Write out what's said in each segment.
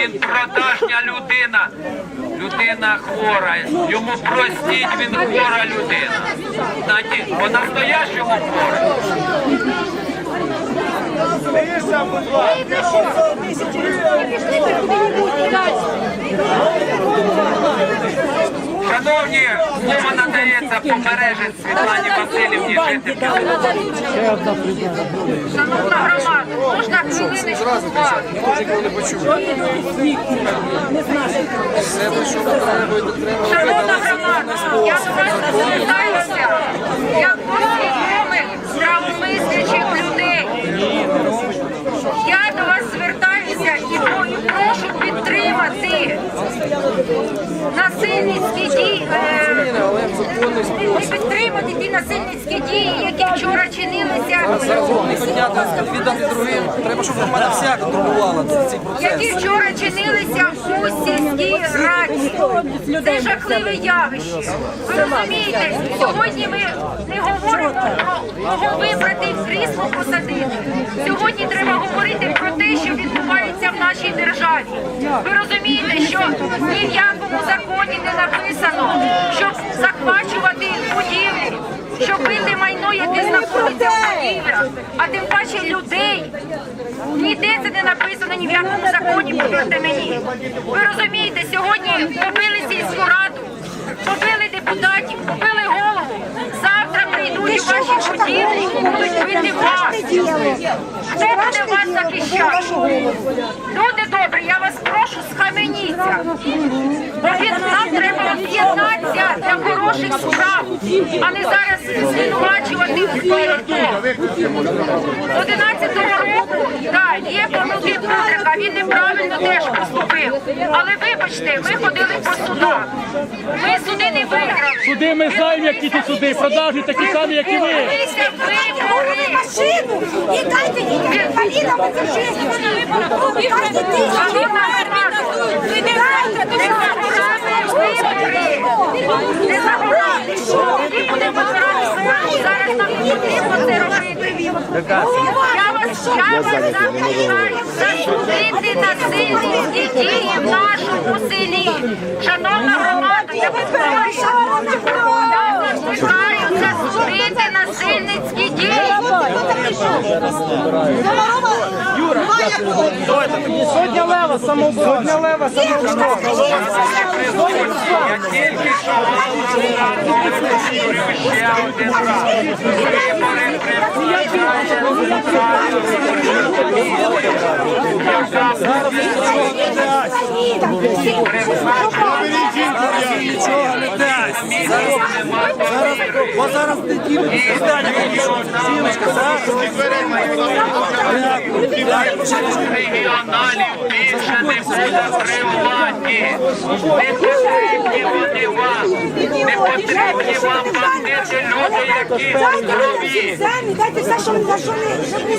він продажня людина. Людина хвора. Йому простіть, він хвора людина. По настоящому хвора. Шановні, слово надається побережець Світлані Васильівні жити. Шановна громада, можна хвилиночку уваги? Шановна громада, я до вас звертаюся як до свідомих правомислячих людей. Я до вас звертаюся і про- прошу підтримати насильницькі дії, не підтримати ті насильницькі дії, які вчора чинилися. віддати другим. Треба, щоб громада вся контролювала цей процес. які вчора чинилися у сільській раді. Це жахливе явище. Ви розумієте, сьогодні ми не говоримо про кого вибрати в крісло посадити. Сьогодні треба говорити про те, що відбувається в нашій державі. Ви розумієте, ні в якому законі не написано, щоб захвачувати будівлі, щоб бити майно, яке знаходиться в будівлях, а тим паче людей. Ніде це не написано ні в якому законі, повірте мені. Ви розумієте, сьогодні побили сільську раду, побили депутатів, побили голову. Завтра прийдуть ваші будівлі будуть бити вас. Хто буде вас захищати? Люди добрі, я вас прошу, схаменіться. Бо від нам треба об'єднатися для хороших справ, а не зараз звинувачувати і. З 11-го року, так, є помилки Петрика, він неправильно теж поступив. Але вибачте, ми ходили по судах. Ми суди не виграли. Суди ми знаємо, які ті суди, продажні такі самі, як і ви. Машину і дайте дітям інвалідам це життя. Дайте тисячі Не загорали вибори. Не загорали. Тоді будемо збиратися. Зараз нам не потрібно це робити. Я вас, я вас закликаю засудити насильницькі дії в нашому селі. Шановна громада, я вас прошу. Я вас закликаю засудити насильницькі дії. Сотня лева, самооборона. Сотня лева, самооборона. Я тільки що ще один раз. Вибори Нічого не дасть. Бо зараз не ділимо питання. Зараз. регіоналів більше не буде при. Не потрібні вони вам. Не потрібні вам бандити, люди, які крові. землі, дайте все, що за що не щоб не.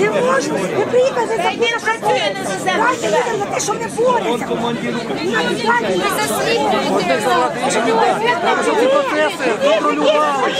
Не можна. Ви приїхали за те, що працює не за землю. Дайте людям за те, що не борються. Ви заслідуєте. Можна сказати, інші люди, процеси контролювали.